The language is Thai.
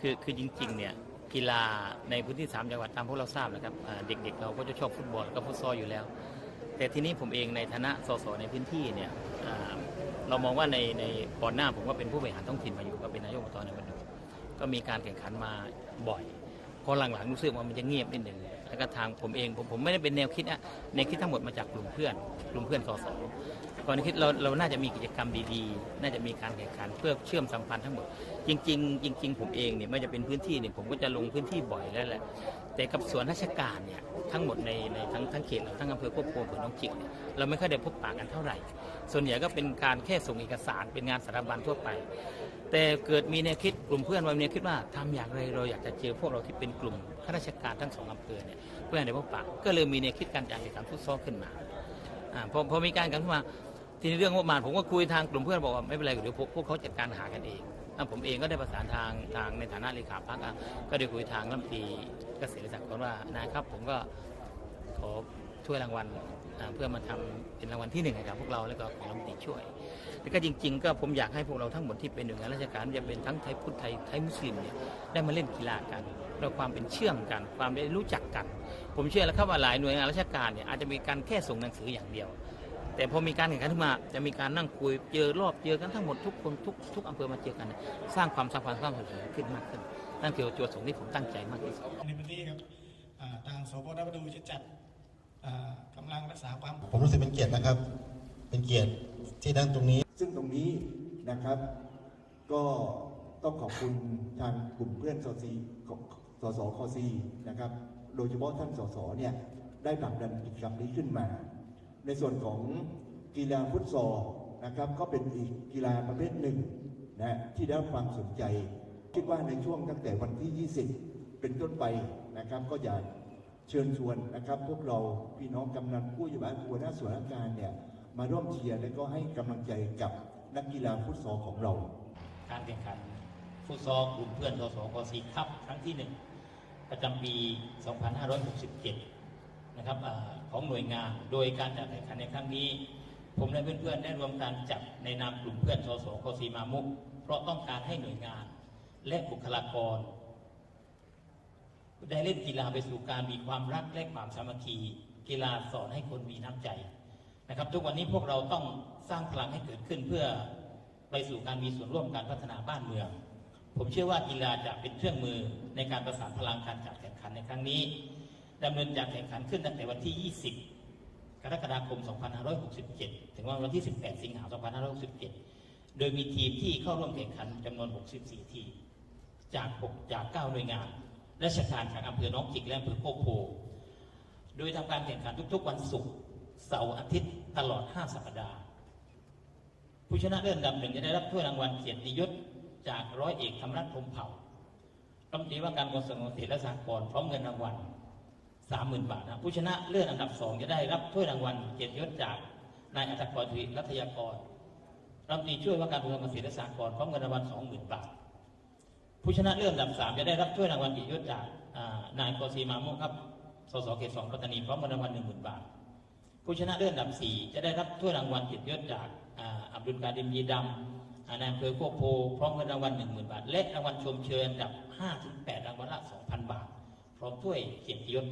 คือคือจริงๆเนี่ยกีฬาในพื้นที่ 3 จังหวัดตามพวกเราทราบนะครับเด็กๆเราก็จะชอบฟุตบอลกับฟุตซอลอยู่แล้ว แต่ทีนี้ผมเองในฐานะสสในพื้นที่เนี่ยเรามองว่าในในก่อนหน้าผมก็เป็นผู้บริหารท้องถิ่นมาอยู่ก็เป็นนายกอบตในวันดูก็มีการแข่งขันมาบ่อยพอหลังๆรู้สึกว่ามันจะเงียบนิดหนึ่ง แล้วก็ทางผมเองผมผมไม่ได้เป็นแนวคิดนะแนวคิดทั้งหมดมาจากกลุ่มเพื่อน กลุ่มเพื่อนสสก่อนคิดเราเราน่าจะมีกิจกรรมดีๆ น่าจะมีการแข่งขันเพื่อเชื่อมสัมพันธ์ทั้งหมด จริง ๆ จริง ๆ ผมเองเนี่ยไม่จะเป็นพื้นที่เนี่ยผมก็จะลงพื้นที่บ่อยแล้วแหละ แต่กับส่วนราชการเนี่ยทั้งหมดในในทั้งทั้งเขตเราทั้งอำเภอควบคุมอำเภอน้องจิกเนี่ยเราไม่ค่อยได้พบปะกันเท่าไหร่ ส่วนใหญ่ก็เป็นการแค่ส่งเอกสารเป็นงานสถาบันทั่วไป แต่เกิดมีแนวคิดกลุ่มเพื่อนว่ามีแนวคิดว่าทำอย่างไรเราอยากจะเจอพวกเราที่เป็นกลุ่มข้าราชการทั้งสองอำเภอเนี่ยเพื่อให้ได้พบปะก็เลยมีแนวคิดการจัดกิจกรรมฟุตซอลขึ้นมาอ่าพอพอมีการกันขึ้นมาทีนี้เรื่องงบประมาณผมก็คุยทางกลุ่มเพื่อนบอกว่าไม่เป็นไรเดี๋ยวพวกพวกเขาจัดการหากันเอง อะผมเองก็ได้ประสานทางทางในฐานะเลขาพักก็ได้คุยทางรัฐมนตรีเกษตรศักดิ์ก่อนว่นะครับผมก็ขอช่วยรางวัลเพื่อมาทำเป็นรางวัลที่หนึ่งให้กับพวกเราแล้วก็ของรัฐมนตรีช่วยแล้วก็จริง ๆ ก็ผมอยากให้พวกเราทั้งหมดที่เป็นหน่วยงานราชการจะเป็นทั้งไทยพุทธไทยไทยมุสลิมเนี่ยได้มาเล่นกีฬากันแล้วความเป็นเชื่อมกัน ความได้รู้จักกัน ผมเชื่อแล้วครับว่าหลายหน่วยงานราชการเนี่ยอาจจะมีการแค่ส่งหนังสืออย่างเดียว แต่พอมีการแข่งขันขึ้นมาจะมีการนั่งคุยเจอรอบเจอกันทั้งหมดทุกคนทุกทุกอำเภอมาเจอกัน สร้างความสัมพันธ์สร้างความสนิทขึ้นมากขึ้น นั่นคือจุดประสงค์ที่ผมตั้งใจมากที่สุดในพื้นที่ครับทางสพนประดูจะจัดอ่ากำลังรักษาความผมรู้สึกเป็นเกียรตินะครับ เป็นเกียรติที่นั่งตรงนี้ ซึ่งตรงนี้นะครับ ก็ต้องขอบคุณทางกลุ่มเพื่อนสอซีสสคอซีนะครับ โดยเฉพาะท่านสสเนี่ยได้ผลักดันกิจกรรมนี้ขึ้นมา ในส่วนของกีฬาฟุตซอลนะครับ ก็เป็นอีกกีฬาประเภทหนึ่งนะที่ได้ความสนใจ คิดว่าในช่วงตั้งแต่วันที่ 20 เป็นต้นไปนะครับ ก็อยากเชิญชวนนะครับ พวกเราพี่น้องกำนันผู้ใหญ่บ้านหัวหน้าส่วนราชการเนี่ยมาร่วมเชียร์และก็ให้กำลังใจกับนักกีฬาฟุตซอลของเรา การแข่งขันฟุตซอลกลุ่มเพื่อนสสกสีคัพครั้งที่หนึ่งประจำปี 2567 นะครับอของหน่วยงาน โดยการจัดแข่งขันในครั้งนี้ ผมและเพื่อนๆได้รวมการจัดในนามกลุ่มเพื่อนสสกสีมามุก เพราะต้องการให้หน่วยงาน และบุคลากร ได้เล่นกีฬาไปสู่การมีความรักและความสามัคคี กีฬาสอนให้คนมีน้ำใจนะครับ ทุกวันนี้พวกเราต้องสร้างพลังให้เกิดขึ้นเพื่อไปสู่การมีส่วนร่วมการพัฒนาบ้านเมือง ผมเชื่อว่ากีฬาจะเป็นเครื่องมือในการประสานพลังการจัดแข่งขันในครั้งนี้ ดำเนินการแข่งขันขึ้นตั้งแต่วันที่ 20 กรกฎาคม 2567 ถึงวันที่ 18 สิงหาคม 2567 โดยมีทีมที่เข้าร่วมแข่งขันจำนวน 64 ทีม จาก 6 จาก 9 หน่วยงาน ราชการจากอำเภอหน้องจิกและอำเภอโคกโพ โดยทำการแข่งขันทุกๆ วันศุกร์เสาร์อาทิตย์ตลอด 5 สัปดาห์ ผู้ชนะเลิศดับหนึ่งจะได้รับถ้วยรางวัลเกียรติยศจากร้อยเอกธรรมรัฐพรมเผ่ารัฐมนตรีว่าการกระทรวงเกษตรและสหกรณ์พร้อมเงินรางวัล 30,000บาทนะผู้ชนะเลิศอันดับสองจะได้รับถ้วยรางวัลเกียรติยศจากนายอัตกรทวีรัตยากรรัฐมนตรีช่วยว่าการกระทรวงเกษตรและสหกรณ์พร้อมเงินรางวัล20,000บาท ผู้ชนะเลิศอันดับสามจะได้รับถ้วยรางวัลเกียรติยศจากนายโกซีมามุครับสสเขตสองปัตตานีพร้อมเงินรางวัลหนึ่งหมื่นบาท ผู้ชนะเลิศอันดับสี่จะได้รับถ้วยรางวัลเกียรติยศจากอับดุลการดิมยีดำนายอำเภอโคกโพพร้อมเงินรางวัลหนึ่งหมื่นบาท และรางวัลชมเชยอันดับห้าถึงแปดรางวัลละสองพันบาทพร้อมถ้วยเกียรติยศ